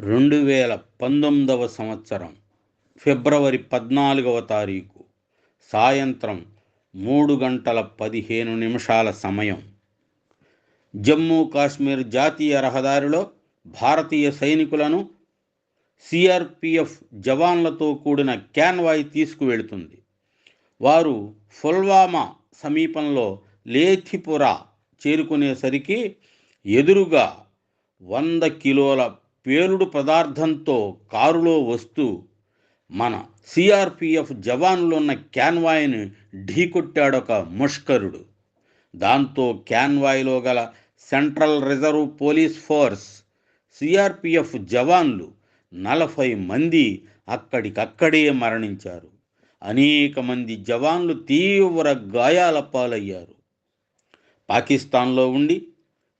రెండు వేల పంతొమ్మిదవ సంవత్సరం ఫిబ్రవరి పద్నాలుగవ తారీఖు సాయంత్రం మూడు గంటల పదిహేను నిమిషాల సమయం. జమ్మూ కాశ్మీర్ జాతీయ రహదారిలో భారతీయ సైనికులను సిఆర్పిఎఫ్ జవాన్లతో కూడిన క్యాన్వాయ్ తీసుకువెళుతుంది. వారు ఫుల్వామా సమీపంలో లేథిపురా చేరుకునేసరికి ఎదురుగా వంద కిలోల పేలుడు పదార్థంతో కారులో వస్తూ మన సిఆర్పిఎఫ్ జవాన్లున్న క్యాన్వాయ్ని ఢీకొట్టాడొక ముష్కరుడు. దాంతో క్యాన్వాయ్లో గల central reserve police force CRPF జవాన్లు నలభై మంది అక్కడికక్కడే మరణించారు. అనేక మంది జవాన్లు తీవ్ర గాయాల పాలయ్యారు. పాకిస్తాన్లో ఉండి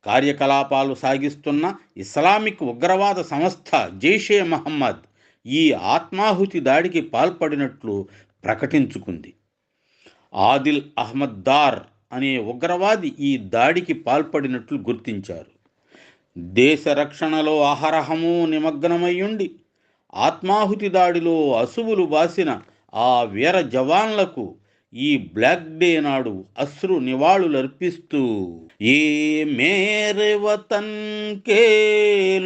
కార్యకలాపాలు సాగిస్తున్న ఇస్లామిక్ ఉగ్రవాద సంస్థ జైషే మహమ్మద్ ఈ ఆత్మాహుతి దాడికి పాల్పడినట్లు ప్రకటించుకుంది. ఆదిల్ అహ్మద్ దార్ అనే ఉగ్రవాది ఈ దాడికి పాల్పడినట్లు గుర్తించారు. దేశ రక్షణలో అహరహము నిమగ్నమయ్యుండి ఆత్మాహుతి దాడిలో అసువులు బాసిన ఆ వీర జవాన్లకు ఈ బ్లాక్ డే నాడు అశ్రు నివాళులర్పిస్తూ ఏ మేరే వతన్ కే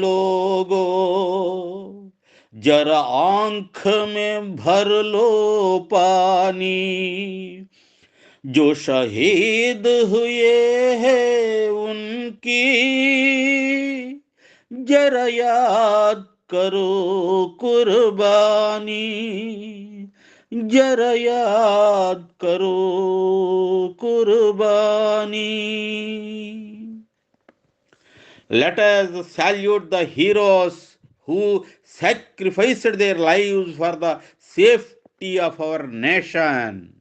లోగో జర ఆంఖ మే భర్ లో పానీ जो शहीद हुए हैं उनकी जरा याद करो कुर्बानी जरा याद let us salute the heroes who sacrificed their lives for the safety of our nation.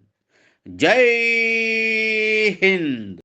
Jai Hind.